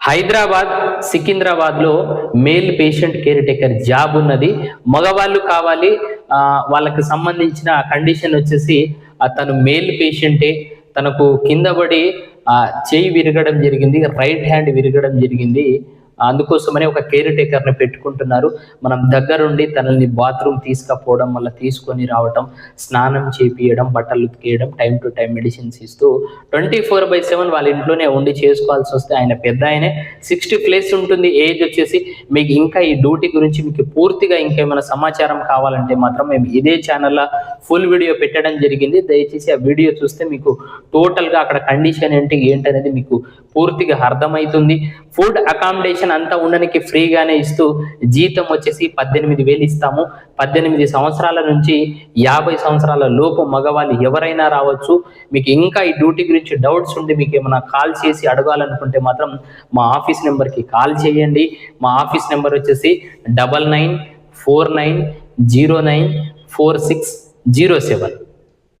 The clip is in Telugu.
హైదరాబాద్ సికింద్రాబాద్లో male patient caretaker job ఉన్నది. మగవాళ్ళు కావాలి ఆ, వాళ్ళకి సంబంధించిన కండిషన్ వచ్చేసి తను మేల్ పేషెంటే తనకు కింద పడి ఆ, చేయి విరగడం జరిగింది రైట్ హ్యాండ్ విరగడం జరిగింది. అందుకోసమనే ఒక కేర్ టేకర్ని పెట్టుకుంటున్నారు. మనం దగ్గరుండి తనల్ని బాత్రూమ్ తీసుకపోవడం వల్ల తీసుకొని రావటం స్నానం చేపియడం బట్టలు ఉతికేయడం టైం టు టైం మెడిసిన్స్ ఇస్తూ ట్వంటీ ఫోర్ బై సెవెన్ వాళ్ళ ఇంట్లోనే ఉండి చేసుకోవాల్సి వస్తే ఆయన పెద్ద ఆయనే. సిక్స్టీ ప్లేస్ ఉంటుంది ఏజ్ వచ్చేసి మీకు ఇంకా ఈ డ్యూటీ గురించి మీకు పూర్తిగా ఇంకేమైనా సమాచారం కావాలంటే మాత్రం మేము ఇదే ఛానల్లో ఫుల్ వీడియో పెట్టడం జరిగింది. దయచేసి ఆ వీడియో చూస్తే మీకు టోటల్గా అక్కడ కండిషన్ ఏంటి ఏంటనేది మీకు పూర్తిగా అర్థమవుతుంది. ఫుడ్ అకామిడేషన్ అంతా ఉండడానికి ఫ్రీగానే ఇస్తూ జీతం వచ్చేసి పద్దెనిమిది వేలు ఇస్తాము. పద్దెనిమిది సంవత్సరాల నుంచి యాభై సంవత్సరాల లోపు మగవాళ్ళు ఎవరైనా రావచ్చు. మీకు ఇంకా ఈ డ్యూటీ గురించి డౌట్స్ ఉండి మీకు ఏమైనా కాల్ చేసి అడగాలనుకుంటే మాత్రం మా ఆఫీస్ నెంబర్కి కాల్ చేయండి. మా ఆఫీస్ నెంబర్ వచ్చేసి double nine four nine zero nine four six zero seven.